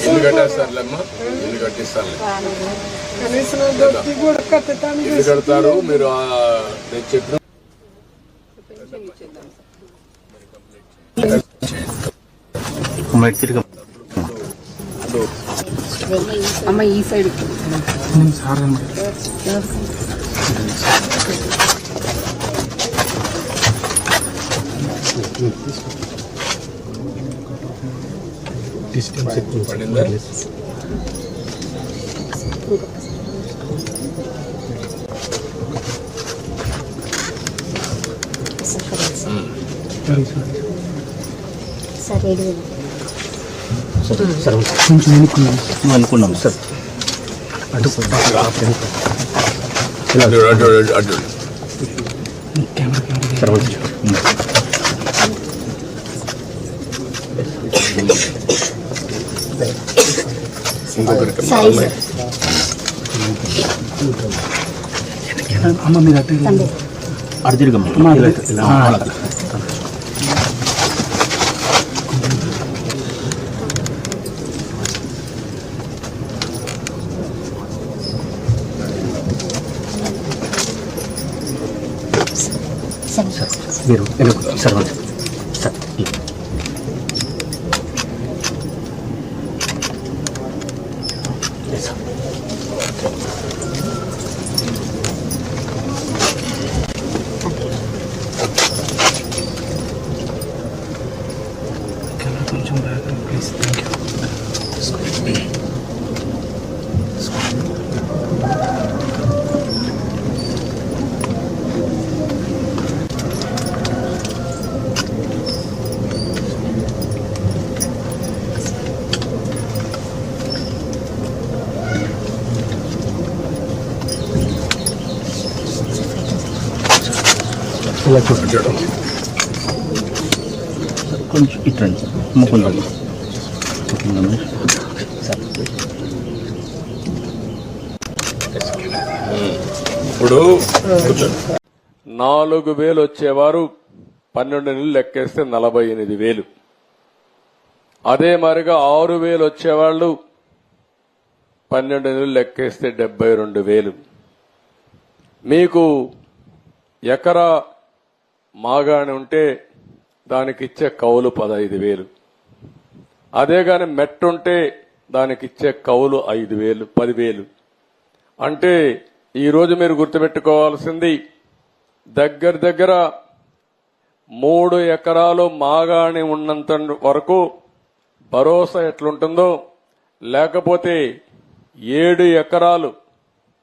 ఇల్లు కట్టేస్తారులేమ్మా ఇల్లు కట్టిస్తాను ఇల్లు కడతారు? మీరు ఆ, నేను చెప్పిన అమ్మ ఈ సైడ్. సార్ వేలు. కొంచెం అనుకున్నాం అనుకున్నాం సార్ అటు అటు అటు అటు, అటు కెమెరా కెమెరా ఇంకొకరికి సాయి సార్ అమ్మ మీరు అటు తండ్రి అటు తిరగమ్మ ఇలా ఇలా అలా. సరే మీరు వెనక్కు Sarvanth sir back please thank you ఇలా చూడండి అటు కొంచెం ఇట్రండి అమ్మ కొంచెం కొంచెం సార్ ఇప్పుడు నాలుగు వేలు వచ్చేవారు పన్నెండు నెలలు లెక్కేస్తే నలభై ఎనిమిది వేలు. అదే మరిగా ఆరు వేలు వచ్చేవాళ్ళు పన్నెండు నెలలు లెక్కేస్తే డెబ్బై రెండు వేలు. మీకు ఎకరా మాగాని ఉంటే దానికి ఇచ్చే కౌలు పదహైదు వేలు. అదే గాని మెట్టుంటే దానికి ఇచ్చే కౌలు ఐదు వేలు పదివేలు. అంటే ఈరోజు మీరు గుర్తుపెట్టుకోవాల్సింది దగ్గర దగ్గర మూడు ఎకరాలు మాగాణి ఉన్నంత వరకు భరోసా ఎట్లుంటుందో లేకపోతే ఏడు ఎకరాలు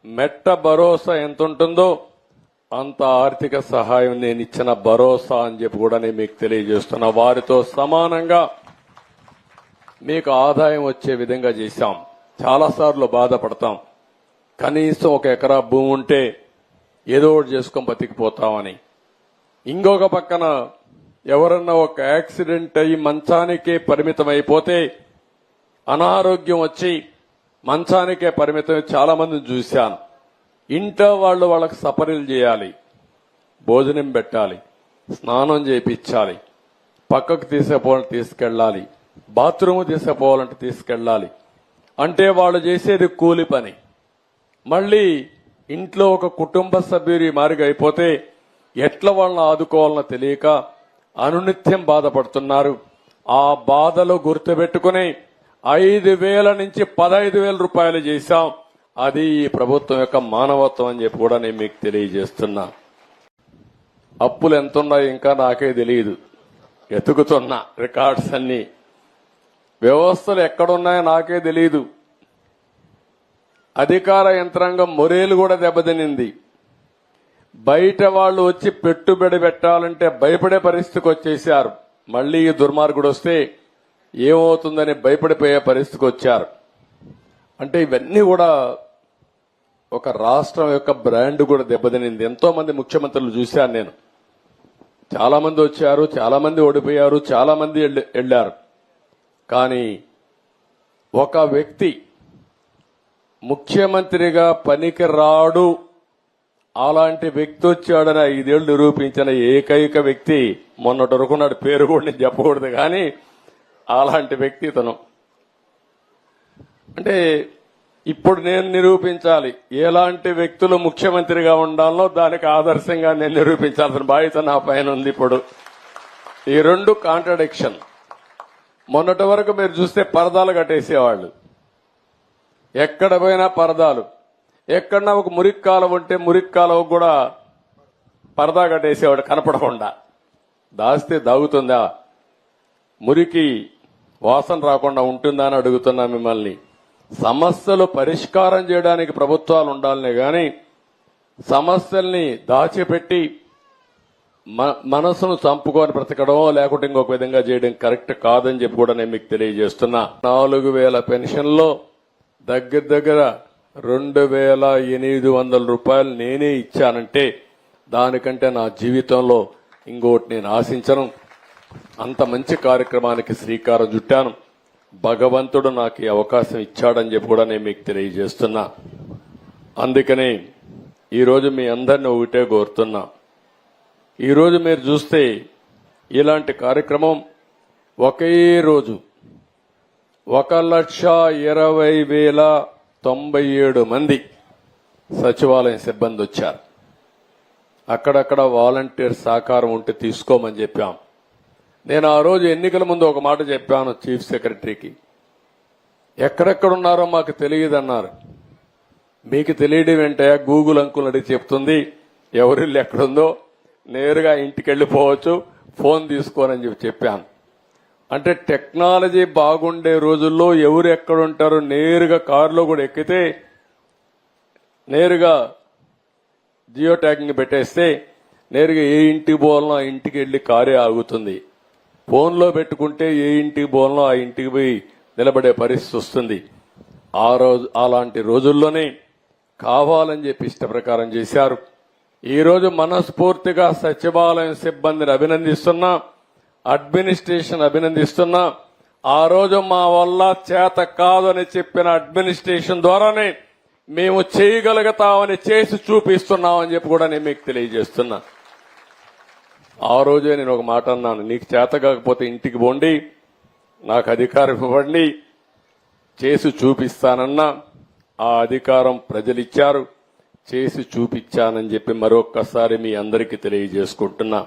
మెట్ట భరోసా ఎంత ఉంటుందో అంత ఆర్థిక సహాయం నేను ఇచ్చిన భరోసా అని చెప్పి కూడా నేను మీకు తెలియజేస్తున్నా. వారితో సమానంగా మీకు ఆదాయం వచ్చే విధంగా చేశాం. చాలాసార్లు బాధపడతాం. కనీసం ఒక ఎకరా భూమి ఉంటే ఏదో ఒకటి చేసుకొని బతికిపోతామని. ఇంకొక పక్కన ఎవరన్నా ఒక యాక్సిడెంట్ అయ్యి మంచానికే పరిమితం అయిపోతే అనారోగ్యం వచ్చి మంచానికే పరిమితం చాలా మందిని చూశాను ఇంట్లో వాళ్ళు వాళ్ళకి సపరీలు చేయాలి. భోజనం పెట్టాలి. స్నానం చేయించాలి పక్కకు తీసుకుపో తీసుకెళ్ళాలి. బాత్రూమ్ తీసుకుపోవాలంటే తీసుకెళ్ళాలి. అంటే వాళ్ళు చేసేది కూలి పని. మళ్ళీ ఇంట్లో ఒక కుటుంబ సభ్యుడి మారిగా అయిపోతే ఎట్లా వాళ్ళని ఆదుకోవాలనో తెలియక అనునిత్యం బాధపడుతున్నారు. ఆ బాధలు గుర్తుపెట్టుకుని ఐదు వేల నుంచి పదహైదు వేల రూపాయలు చేశాం. అది ఈ ప్రభుత్వం యొక్క మానవత్వం అని చెప్పి కూడా నేను మీకు తెలియజేస్తున్నా. అప్పులు ఎంతున్నాయో ఇంకా నాకే తెలియదు. ఎతుకుతున్నా రికార్డ్స్ అన్ని. వ్యవస్థలు ఎక్కడున్నాయో నాకే తెలియదు అధికార యంత్రాంగం మొరేలు కూడా దెబ్బతినింది. బయట వాళ్ళు వచ్చి పెట్టుబడి పెట్టాలంటే భయపడే పరిస్థితికి వచ్చేసారు మళ్ళీ ఈ దుర్మార్గుడు వస్తే ఏమవుతుందని భయపడిపోయే పరిస్థితికి వచ్చారు. అంటే ఇవన్నీ కూడా ఒక రాష్ట్రం యొక్క బ్రాండ్ కూడా దెబ్బతినింది. ఎంతో మంది ముఖ్యమంత్రులు చూశాను నేను. చాలా మంది వచ్చారు చాలా మంది ఓడిపోయారు చాలా మంది వెళ్ళారు కానీ ఒక వ్యక్తి ముఖ్యమంత్రిగా పనికి రాడు అలాంటి వ్యక్తి వచ్చాడని ఐదేళ్ళు నిరూపించిన ఏకైక వ్యక్తి మొన్నటి వరకు నాడు పేరు కూడా నేను చెప్పకూడదు కానీ అలాంటి వ్యక్తి ఇతను. అంటే ఇప్పుడు నేను నిరూపించాలి. ఎలాంటి వ్యక్తులు ముఖ్యమంత్రిగా ఉండాలో దానికి ఆదర్శంగా నేను నిరూపించాల్సిన బాధ్యత నా పైన ఉంది ఇప్పుడు. ఈ రెండు కాంట్రడిక్షన్. మొన్నటి వరకు మీరు చూస్తే పరదాలు కట్టేసేవాళ్ళు. ఎక్కడ పోయినా పరదాలు. ఎక్కడన్నా ఒక మురికి ఉంటే మురికి కూడా పరదా కట్టేసేవాడు కనపడకుండా. దాస్తే దాగుతుందా? మురికి వాసన రాకుండా ఉంటుందా అని అడుగుతున్నా మిమ్మల్ని. సమస్యలు పరిష్కారం చేయడానికి ప్రభుత్వాలు ఉండాలనే గాని సమస్యల్ని దాచిపెట్టి మనసును చంపుకొని బ్రతకడం లేకుంటే ఇంకొక విధంగా చేయడం కరెక్ట్ కాదని చెప్పి కూడా నేను మీకు తెలియజేస్తున్నా. నాలుగు వేల పెన్షన్లో దగ్గర దగ్గర రెండు వేల ఎనిమిది వందల రూపాయలు నేనే ఇచ్చానంటే దానికంటే నా జీవితంలో ఇంకోటి నేను ఆశించను. అంత మంచి కార్యక్రమానికి శ్రీకారం చుట్టాను. భగవంతుడు నాకు ఈ అవకాశం ఇచ్చాడని చెప్పి కూడా నేను మీకు తెలియజేస్తున్నా. అందుకని ఈరోజు మీ అందరిని ఒకటే కోరుతున్నా. ఈరోజు మీరు చూస్తే ఇలాంటి కార్యక్రమం ఒకే రోజు ఒక లక్ష ఇరవై వేల తొంభై ఏడు మంది సచివాలయం సిబ్బంది వచ్చారు. అక్కడక్కడ వాలంటీర్ సహకారం ఉంటే తీసుకోమని చెప్పాం. నేను ఆ రోజు ఎన్నికల ముందు ఒక మాట చెప్పాను చీఫ్ సెక్రటరీకి. ఎక్కడెక్కడున్నారో మాకు తెలియదన్నారు. మీకు తెలియడం ఏంటే గూగుల్ అంకుల్ అడిగి చెప్తుంది. ఎవరిల్లు ఎక్కడుందో? నేరుగా ఇంటికి వెళ్ళిపోవచ్చు ఫోన్ తీసుకోనని చెప్పి చెప్పాను. అంటే టెక్నాలజీ బాగుండే రోజుల్లో ఎవరు ఎక్కడ ఉంటారో నేరుగా కారులో కూడా ఎక్కితే నేరుగా జియో ట్యాగింగ్ పెట్టేస్తే నేరుగా ఏ ఇంటికి పోవాలనో ఆ ఇంటికి వెళ్ళి కారే ఆగుతుంది. ఫోన్లో పెట్టుకుంటే ఏ ఇంటికి పోవాలనో ఆ ఇంటికి పోయి నిలబడే పరిస్థితి వస్తుంది. ఆ రోజు అలాంటి రోజుల్లోనే కావాలని చెప్పి ఇష్ట ప్రకారం చేశారు. ఈరోజు మనస్ఫూర్తిగా సచివాలయం సిబ్బందిని అభినందిస్తున్నా అడ్మినిస్ట్రేషన్ అభినందిస్తున్నా ఆ రోజు మా వల్ల చేత కాదని చెప్పిన అడ్మినిస్ట్రేషన్ ద్వారానే మేము చేయగలుగుతామని చేసి చూపిస్తున్నామని చెప్పి కూడా నేను మీకు తెలియజేస్తున్నా. ఆ రోజే నేను ఒక మాట అన్నాను నీకు చేత కాకపోతే ఇంటికి పోండి నాకు అధికారం ఇవ్వండి చేసి చూపిస్తానన్నా ఆ అధికారం ప్రజలిచ్చారు. చేసి చూపించానని చెప్పి మరొక్కసారి మీ అందరికీ తెలియజేసుకుంటున్నా.